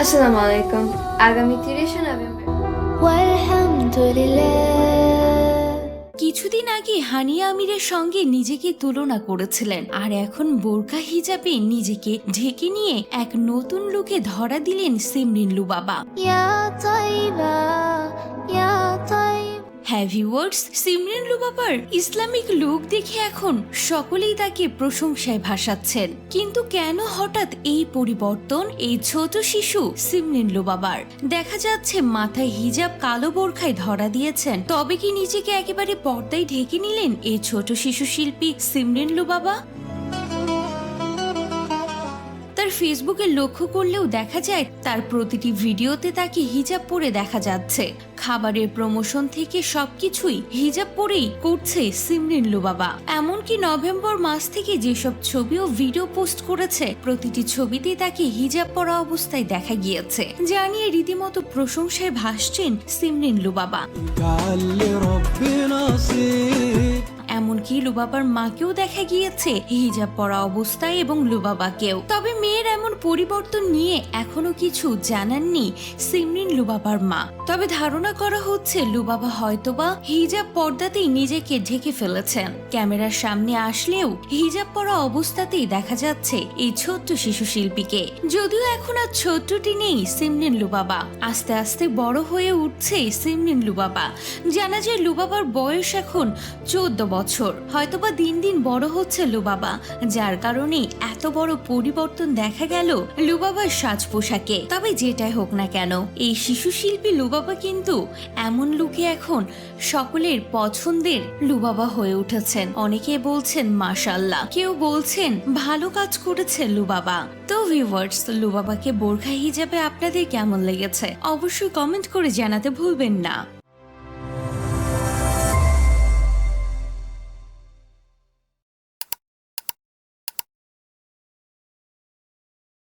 আসসালামু আলাইকুম আগামী তিরিশে নভেম্বর। কিছুদিন আগে হানিয়া আমিরের সঙ্গে নিজেকে তুলনা করেছিলেন আর এখন বোরকা হিজাবে নিজেকে ঢেকে নিয়ে এক নতুন লুকে ধরা দিলেন সিমরিনলু বাবা হ্যাভি ওয়ার্ডস সিমরেন লুবাবার ইসলামিক লুক দেখে এখন সকলেই তাকে প্রশংসায় ভাসাচ্ছেন। কিন্তু কেন হঠাৎ এই পরিবর্তন এই ছোট শিশু সিমরান লুবাবার দেখা যাচ্ছে মাথায় হিজাব কালো বোরখায় ধরা দিয়েছেন। তবে কি নিজেকে একেবারে পর্দায় ঢেকে নিলেন এই ছোট শিশু শিল্পী সিমরান লুবাবা ফেসবুকে লক্ষ্য করলেও দেখা যায় তার প্রতিটি ভিডিওতে তাকে হিজাব পরে দেখা যাচ্ছে। খাবারের প্রমোশন থেকে সবকিছুই হিজাব পরেই করছে সিমরিন লুবাবা। এমনকি নভেম্বর মাস থেকে যেসব ছবি ও ভিডিও পোস্ট করেছে, প্রতিটি ছবিতে তাকে হিজাব পরা অবস্থায় দেখা গিয়েছে যা নিয়ে রীতিমতো প্রশংসায় ভাসছেন সিমরিন লুবাবা। এমনকি লুবাবার মাকেও দেখা গিয়েছে হিজাব পরা অবস্থায় এবং লুবাবাকেও। তবে মেয়ে এমন পরিবর্তন নিয়ে এখনও কিছু জানাননি সিমরিন লুবাবার মা। তবে ধারণা করা হচ্ছে লুবাবা হয়তোবা হিজাব পর্দাতেই নিজেকে ঢেকে ফেলেছেন। ক্যামেরার সামনে আসলেও হিজাব পরা অবস্থাতেই দেখা যাচ্ছে এই ছোট্ট শিশু শিল্পীকে। যদিও এখন আর ছোট্টটি নেই সিমরিন লুবাবা। আস্তে আস্তে বড় হয়ে উঠছে সিমরিন লুবাবা। জানা যায় লুবাবার বয়স এখন চোদ্দ বছর। হয়তোবা দিন দিন বড় হচ্ছে লুবাবা, যার কারণে এত বড় পরিবর্তন দেখা গেল লুবাবার সাজ পোশাকে। তবে যেটাই হোক না কেন, এই শিশু শিল্পী লুবাবা কিন্তু এমন লুকে এখন সকলের পছন্দের লুবাবা হয়ে উঠেছেন। অনেকে বলছেন মাশাল্লাহ কেউ বলছেন, ভালো কাজ করেছে লুবাবা। তো ভিউয়ার্স লুবাবাকে বোরখা হিজাবে আপনাদের কেমন লেগেছে? অবশ্যই কমেন্ট করে জানাতে ভুলবেন না।